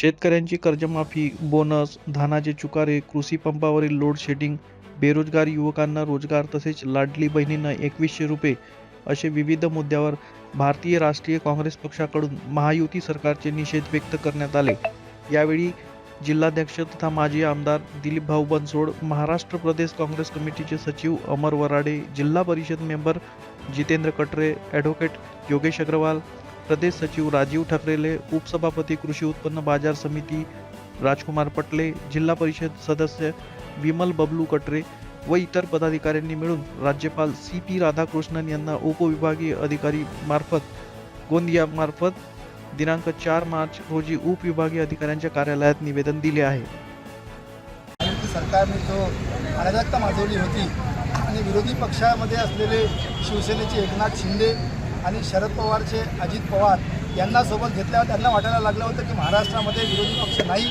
शेतकऱ्यांची कर्जमाफी बोनस धानाचे चुकारे कृषी पंपावरील लोड शेडिंग बेरोजगार युवकांना रोजगार तसेच लाडली बहिणींना एकवीसशे रुपये असे विविध मुद्द्यावर भारतीय राष्ट्रीय काँग्रेस पक्षाकडून महायुती सरकारचे निषेध व्यक्त करण्यात आले. यावेळी जिल्हाध्यक्ष तथा माजी आमदार दिलीप भाऊ बनसोड महाराष्ट्र प्रदेश काँग्रेस कमिटीचे सचिव अमर वराडे जिल्हा परिषद मेंबर जितेंद्र कटरे ॲडव्होकेट योगेश अग्रवाल प्रदेश सचिव राजीव ठाकरेले उपसभापती कृषी उत्पन्न बाजार समिती राजकुमार पटले जिल्हा परिषद सदस्य विमल बबलू कटरे व इतर पदाधिकाऱ्यांनी मिळून राज्यपाल सी पी राधाकृष्णन यांना उपविभागीय अधिकारी मार्फत गोंदिया मार्फत दिनांक चार मार्च रोजी उपविभागीय अधिकाऱ्यांच्या कार्यालयात निवेदन दिले आहे. सरकारने जो अराजकता माजवली होती आणि विरोधी पक्षामध्ये असलेले शिवसेनेचे एकनाथ शिंदे आणि शरद पवारचे अजित पवार यांना सोबत घेतल्यावर त्यांना वाटायला लागलं होतं की महाराष्ट्रामध्ये विरोधी पक्ष नाही.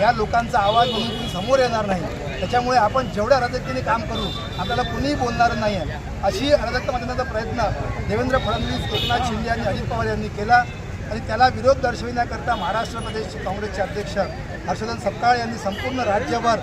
या लोकांचा आवाज म्हणून कोणी समोर येणार नाही. त्याच्यामुळे आपण जेवढ्या अराजकतेने काम करू आपल्याला कुणीही बोलणार नाही आहे अशी अराजकता मांडण्याचा प्रयत्न देवेंद्र फडणवीस एकनाथ शिंदे आणि अजित पवार यांनी केला. आणि त्याला विरोध दर्शविण्याकरता महाराष्ट्र प्रदेश काँग्रेसचे अध्यक्ष हर्षवर्धन सपकाळ यांनी संपूर्ण राज्यभर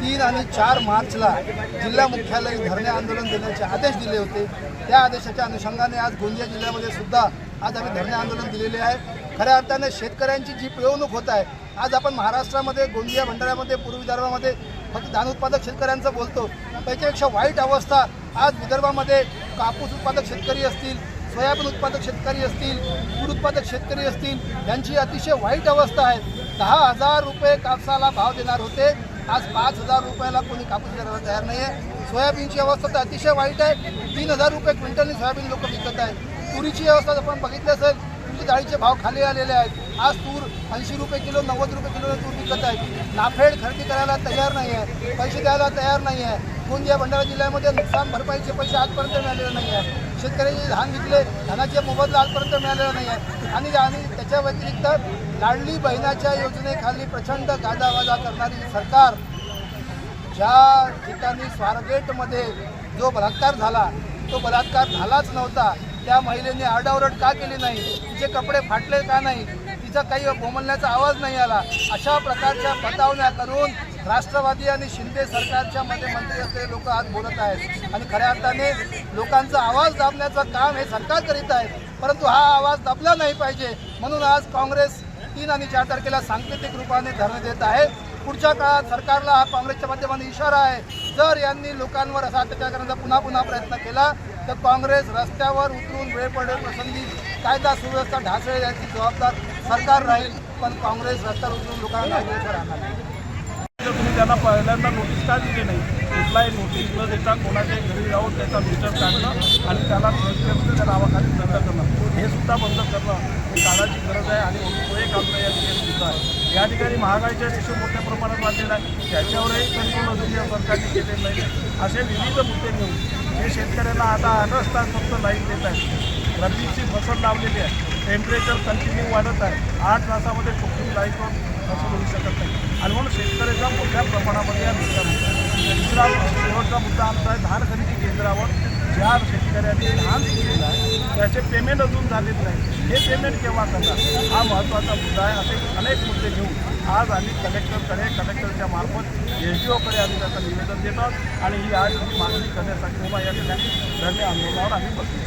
तीन आणि चार मार्चला जिल्हा मुख्यालयी धरणे आंदोलन देण्याचे आदेश दिले होते. त्या आदेशाच्या अनुषंगाने आज गोंदिया जिल्ह्यामध्ये सुद्धा आज आम्ही धरणे आंदोलन दिलेले आहे. खऱ्या अर्थाने शेतकऱ्यांची जी पिळवणूक होत आहे आज आपण महाराष्ट्रामध्ये गोंदिया भंडाऱ्यामध्ये पूर्व विदर्भामध्ये फक्त धान उत्पादक शेतकऱ्यांचं बोलतो. त्याच्यापेक्षा वाईट अवस्था आज विदर्भामध्ये कापूस उत्पादक शेतकरी असतील सोयाबीन उत्पादक शेतकरी असतील दूध उत्पादक शेतकरी असतील यांची अतिशय वाईट अवस्था आहे. दहा हजार रुपये कापसाला भाव देणार होते. आज पाच हजार रुपयाला कोणी कापूस करायला तयार नाही आहे सोयाबीनची अवस्था तर अतिशय वाईट आहे. तीन हजार रुपये क्विंटलनी सोयाबीन लोक विकत आहेत. तुरीची अवस्था आपण बघितली असेल तुरीची डाळीचे भाव खाली आलेले आहेत. आज तूर ऐंशी रुपये किलो नव्वद रुपये किलो तूर विकत आहे. नाफेड खरेदी करायला तयार नाही आहे. पैसे द्यायला तयार नाही आहे. गोंदिया भंडारा जिल्ह्यामध्ये नुकसान भरपाईचे पैसे आजपर्यंत मिळालेले नाही आहे. शेतकऱ्यांचे धान विकले धानाचे मोबदला आजपर्यंत मिळालेला नाही आहे. आणि आणि त्याच्या व्यतिरिक्त लाडली बहिणाच्या योजनेखाली प्रचंड गाजावाजा करणारी सरकार ज्या ठिकाणी स्वारगेटमध्ये जो बलात्कार झाला तो बलात्कार झालाच नव्हता. त्या महिलेने आरडाओरड का केली नाही? तिचे कपडे फाटले का नाही? तिचा काही बोमलण्याचा आवाज नाही आला. अशा प्रकारच्या बतावण्या करून राष्ट्रवादी आणि शिंदे सरकारच्या मध्ये मंत्री असलेले लोक आज बोलत आहेत. आणि खऱ्या अर्थाने लोकांचा आवाज दाबण्याचं काम हे सरकार करीत आहे. परंतु हा आवाज दाबला नाही पाहिजे. म्हणून आज काँग्रेस तीन आणि चार तारखेला सांकेतिक रूपाने धरणे देत आहे. पुढच्या काळात सरकारला हा काँग्रेसच्या माध्यमाने इशारा आहे. जर यांनी लोकांवर असा अत्याचार करण्याचा पुन्हा पुन्हा प्रयत्न केला तर काँग्रेस रस्त्यावर उतरून वेळ पडेल प्रसंगी कायदा सुव्यवस्था ढासळेल याची जबाबदार सरकार राहील पण काँग्रेस रस्त्यावर उतरून लोकांना राहणार नाही तुम्ही त्यांना पहिल्यांदा नोटीस का दिली नाही? कुठलाही नोटीस न देता कोणाच्या घरी जाऊन त्याचा मीटर काढणं आणि त्याला त्या नावाखाली बंद करणं. हे सुद्धा बंद करणं ही काळाची गरज आहे आणि तो एक आमचा या ठिकाणी मुद्दा आहे. या ठिकाणी महागाईच्या रेशो मोठ्या प्रमाणात वाढलेला आहे त्याच्यावरही कंट्रोल अजून या सरकारने केलेलं नाही. असे विविध मुद्दे घेऊन जे शेतकऱ्यांना आता आठच तास फक्त लाईन देत आहेत. रब्बीची फसल लावलेली आहे. टेम्परेचर कंटिन्यू वाढत आहे. आठ तासामध्ये कुठली लाइट असं होऊ शकत नाही. आणि म्हणून शेतकऱ्याचा मोठ्या प्रमाणामध्ये या मुद्द्यामध्ये दुसरा शेवटचा मुद्दा आमचा आहे धान खरेदी केंद्रावर ज्या शेतकऱ्यांनी धान दिलेलं आहे त्याचे पेमेंट अजून झालेच नाही. हे पेमेंट केव्हा करणार? हा महत्त्वाचा मुद्दा आहे. असे अनेक मुद्दे घेऊन आज आम्ही कलेक्टरकडे कलेक्टरच्या मार्फत एस डी ओकडे आम्ही त्याचं निवेदन देतात आणि ही आज ही मागणी करण्यासाठी किंवा या ठिकाणी धरणे आंदोलनावर आम्ही बसलो.